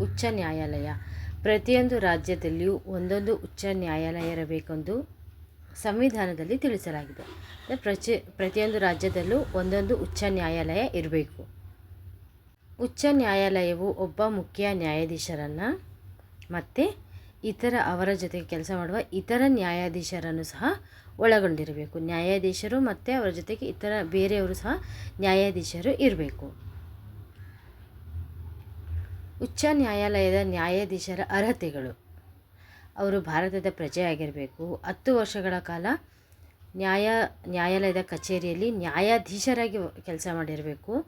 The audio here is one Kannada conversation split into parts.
ಉಚ್ಚ ನ್ಯಾಯಾಲಯ. ಪ್ರತಿಯೊಂದು ರಾಜ್ಯದಲ್ಲಿಯೂ ಒಂದೊಂದು ಉಚ್ಚ ನ್ಯಾಯಾಲಯ ಇರಬೇಕೆಂದು ಸಂವಿಧಾನದಲ್ಲಿ ತಿಳಿಸಲಾಗಿದೆ. ಪ್ರಚಿ, ಪ್ರತಿಯೊಂದು ರಾಜ್ಯದಲ್ಲೂ ಒಂದೊಂದು ಉಚ್ಚ ನ್ಯಾಯಾಲಯ ಇರಬೇಕು. ಉಚ್ಚ ನ್ಯಾಯಾಲಯವು ಒಬ್ಬ ಮುಖ್ಯ ನ್ಯಾಯಾಧೀಶರನ್ನು ಮತ್ತು ಇತರ ಅವರ ಜೊತೆಗೆ ಕೆಲಸ ಮಾಡುವ ಇತರ ನ್ಯಾಯಾಧೀಶರನ್ನು ಸಹ ಒಳಗೊಂಡಿರಬೇಕು. ನ್ಯಾಯಾಧೀಶರು ಮತ್ತು ಅವರ ಜೊತೆಗೆ ಇತರ ಬೇರೆಯವರು ಸಹ ನ್ಯಾಯಾಧೀಶರು ಇರಬೇಕು. ಉಚ್ಚ ನ್ಯಾಯಾಲಯದ ನ್ಯಾಯಾಧೀಶರ ಅರ್ಹತೆಗಳು. ಅವರು ಭಾರತದ ಪ್ರಜೆಯಾಗಿರಬೇಕು. ಹತ್ತು ವರ್ಷಗಳ ಕಾಲ ನ್ಯಾಯ, ನ್ಯಾಯಾಲಯದ ಕಚೇರಿಯಲ್ಲಿ ನ್ಯಾಯಾಧೀಶರಾಗಿ ಕೆಲಸ ಮಾಡಿರಬೇಕು.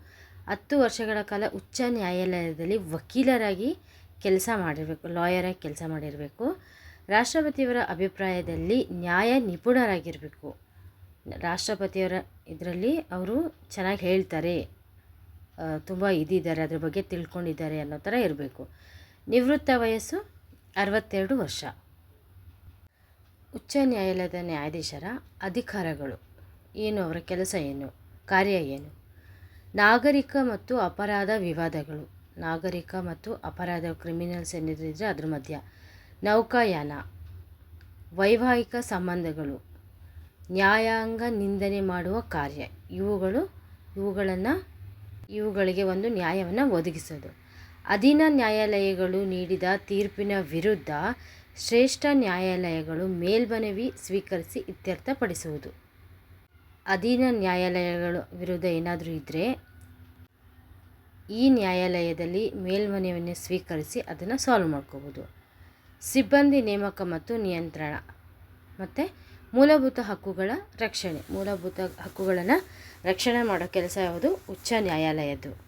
ಹತ್ತು ವರ್ಷಗಳ ಕಾಲ ಉಚ್ಚ ನ್ಯಾಯಾಲಯದಲ್ಲಿ ವಕೀಲರಾಗಿ ಕೆಲಸ ಮಾಡಿರಬೇಕು ಲಾಯರಾಗಿ ಕೆಲಸ ಮಾಡಿರಬೇಕು. ರಾಷ್ಟ್ರಪತಿಯವರ ಅಭಿಪ್ರಾಯದಲ್ಲಿ ನ್ಯಾಯ ನಿಪುಣರಾಗಿರಬೇಕು. ರಾಷ್ಟ್ರಪತಿಯವರ ಇದರಲ್ಲಿ ಅವರು ಚೆನ್ನಾಗಿ ಹೇಳ್ತಾರೆ. ತುಂಬ ಇದಿದ್ದಾರೆ, ಅದ್ರ ಬಗ್ಗೆ ತಿಳ್ಕೊಂಡಿದ್ದಾರೆ ಅನ್ನೋ ಥರ ಇರಬೇಕು. ನಿವೃತ್ತ ವಯಸ್ಸು ಅರವತ್ತೆರಡು ವರ್ಷ. ಉಚ್ಚ ನ್ಯಾಯಾಲಯದ ನ್ಯಾಯಾಧೀಶರ ಅಧಿಕಾರಗಳು ಏನು, ಅವರ ಕೆಲಸ ಏನು, ಕಾರ್ಯ ಏನು? ನಾಗರಿಕ ಮತ್ತು ಅಪರಾಧ ವಿವಾದಗಳು. ನಾಗರಿಕ ಮತ್ತು ಅಪರಾಧ ಕ್ರಿಮಿನಲ್ಸ್ ಏನಿದ್ರೆ ಅದ್ರ ಮಧ್ಯ. ನೌಕಾಯಾನ, ವೈವಾಹಿಕ ಸಂಬಂಧಗಳು, ನ್ಯಾಯಾಂಗ ನಿಂದನೆ ಮಾಡುವ ಕಾರ್ಯ. ಇವುಗಳು, ಇವುಗಳನ್ನು ಇವುಗಳಿಗೆ ಒಂದು ನ್ಯಾಯವನ್ನು ಒದಗಿಸೋದು. ಅಧೀನ ನ್ಯಾಯಾಲಯಗಳು ನೀಡಿದ ತೀರ್ಪಿನ ವಿರುದ್ಧ ಶ್ರೇಷ್ಠ ನ್ಯಾಯಾಲಯಗಳು ಮೇಲ್ಮನವಿ ಸ್ವೀಕರಿಸಿ ಇತ್ಯರ್ಥಪಡಿಸುವುದು. ಅಧೀನ ನ್ಯಾಯಾಲಯಗಳು ವಿರುದ್ಧ ಏನಾದರೂ ಇದ್ದರೆ ಈ ನ್ಯಾಯಾಲಯದಲ್ಲಿ ಮೇಲ್ಮನವಿಯನ್ನು ಸ್ವೀಕರಿಸಿ ಅದನ್ನು ಸಾಲ್ವ್ ಮಾಡ್ಕೋಬೋದು. ಸಿಬ್ಬಂದಿ ನೇಮಕ ಮತ್ತು ನಿಯಂತ್ರಣ. ಮತ್ತು ಮೂಲಭೂತ ಹಕ್ಕುಗಳ ರಕ್ಷಣೆ. ಮೂಲಭೂತ ಹಕ್ಕುಗಳನ್ನು ರಕ್ಷಣೆ ಮಾಡೋ ಕೆಲಸ ಯಾವುದು? ಉಚ್ಚ ನ್ಯಾಯಾಲಯದ್ದು.